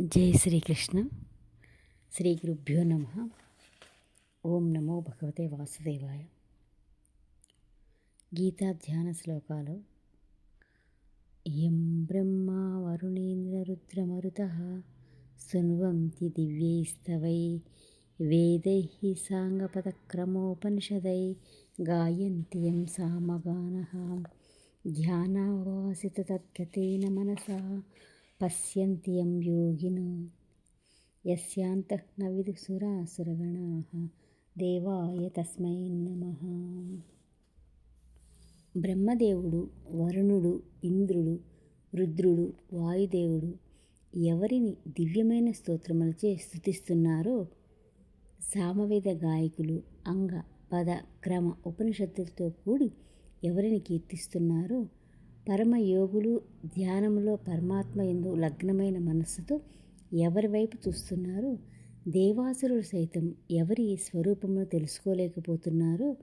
జై శ్రీకృష్ణ. శ్రీ గురుభ్యో నమ. ఓం నమో భగవతే వాసుదేవాయ. గీతా ధ్యాన శ్లోకాలు. యం బ్రహ్మా వరుణేంద్రరుద్రమరుత శృణ్వంతి దివ్యైస్తవై. వేదై సాంగపదక్రమోపనిషదై గాయంతి యం సామగాన. ధ్యానావాసిత తద్గతేన మనసా. పశ్యంత్యం యోగినో యస్యాంతః న దేవాయ తస్మై నమ బ్రహ్మదేవుడు వరుణుడు ఇంద్రుడు రుద్రుడు వాయుదేవుడు ఎవరిని దివ్యమైన స్తోత్రములచే స్థుతిస్తున్నారో సామవేద గాయకులు అంగ పద క్రమ ఉపనిషత్తులతో కూడి ఎవరిని కీర్తిస్తున్నారో పరమయోగులు ధ్యానములో పరమాత్మ ఎందు లగ్నమైన మనస్సుతో ఎవరి వైపు చూస్తున్నారో దేవాసురుడు సైతం ఎవరి స్వరూపమును తెలుసుకోలేకపోతున్నారో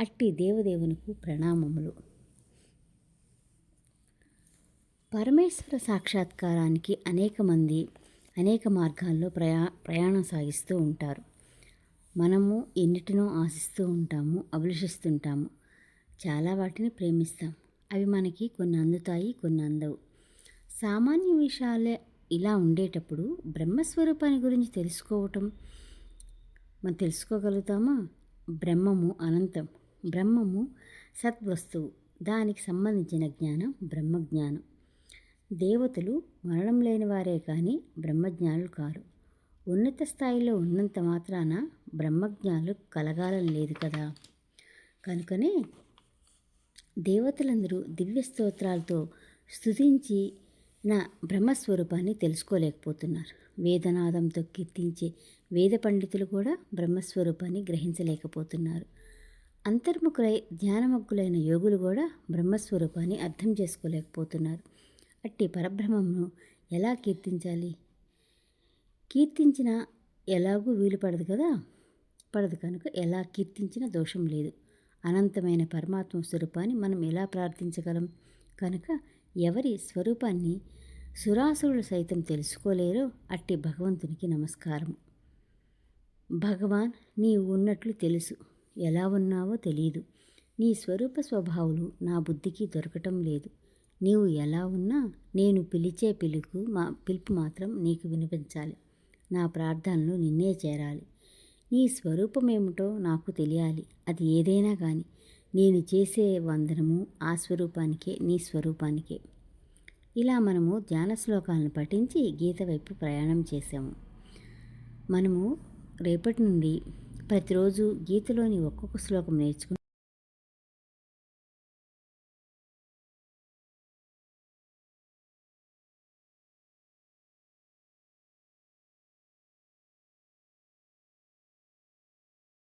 అట్టి దేవదేవునికి ప్రణామములు. పరమేశ్వర సాక్షాత్కారానికి అనేక మంది అనేక మార్గాల్లో ప్రయా ప్రయాణం సాగిస్తూ ఉంటారు. మనము ఎన్నిటినో ఆశిస్తూ ఉంటాము అభిలషిస్తుంటాము. చాలా వాటిని ప్రేమిస్తాం. అవి మనకి కొన్ని అందుతాయి కొన్ని అందవు. సామాన్య విషయాలే ఇలా ఉండేటప్పుడు బ్రహ్మస్వరూపాన్ని గురించి తెలుసుకోవటం మనం తెలుసుకోగలుగుతామా? బ్రహ్మము అనంతం. బ్రహ్మము సద్వస్తువు. దానికి సంబంధించిన జ్ఞానం బ్రహ్మజ్ఞానం. దేవతలు మరణం లేని వారే కానీ బ్రహ్మజ్ఞానులు కారు. ఉన్నత స్థాయిలో ఉన్నంత మాత్రాన బ్రహ్మజ్ఞానులు కలగాలని లేదు కదా. కనుకనే దేవతలందరూ దివ్య స్తోత్రాలతో స్థుతించి నా బ్రహ్మస్వరూపాన్ని తెలుసుకోలేకపోతున్నారు. వేదనాదంతో కీర్తించే వేద పండితులు కూడా బ్రహ్మస్వరూపాన్ని గ్రహించలేకపోతున్నారు. అంతర్ముఖులై ధ్యానమగ్గులైన యోగులు కూడా బ్రహ్మస్వరూపాన్ని అర్థం చేసుకోలేకపోతున్నారు. అట్టి పరబ్రహ్మమును ఎలా కీర్తించాలి? కీర్తించిన ఎలాగూ వీలు పడదు కదా? పడదు కనుక ఎలా కీర్తించినా దోషం లేదు. అనంతమైన పరమాత్మ స్వరూపాన్ని మనం ఎలా ప్రార్థించగలం? కనుక ఎవరి స్వరూపాన్ని సురాసురులు సైతం తెలుసుకోలేరో అట్టి భగవంతునికి నమస్కారం. భగవాన్ నీవు ఉన్నట్లు తెలుసు. ఎలా ఉన్నావో తెలియదు నీ స్వరూప స్వభావాలు నా బుద్ధికి దొరకటం లేదు. నీవు ఎలా ఉన్నా నేను పిలిచే పిలుపు మా పిలుపు మాత్రం నీకు వినిపించాలి. నా ప్రార్థనలు నిన్నే చేరాలి. నీ స్వరూపమేమిటో నాకు తెలియాలి. అది ఏదైనా కానీ నేను చేసే వందనము ఆ స్వరూపానికే నీ స్వరూపానికే. ఇలా మనము ధ్యాన శ్లోకాలను పఠించి గీత వైపు ప్రయాణం చేసాము మనము రేపటి నుండి ప్రతిరోజు గీతలోని ఒక్కొక్క శ్లోకం నేర్చుకుని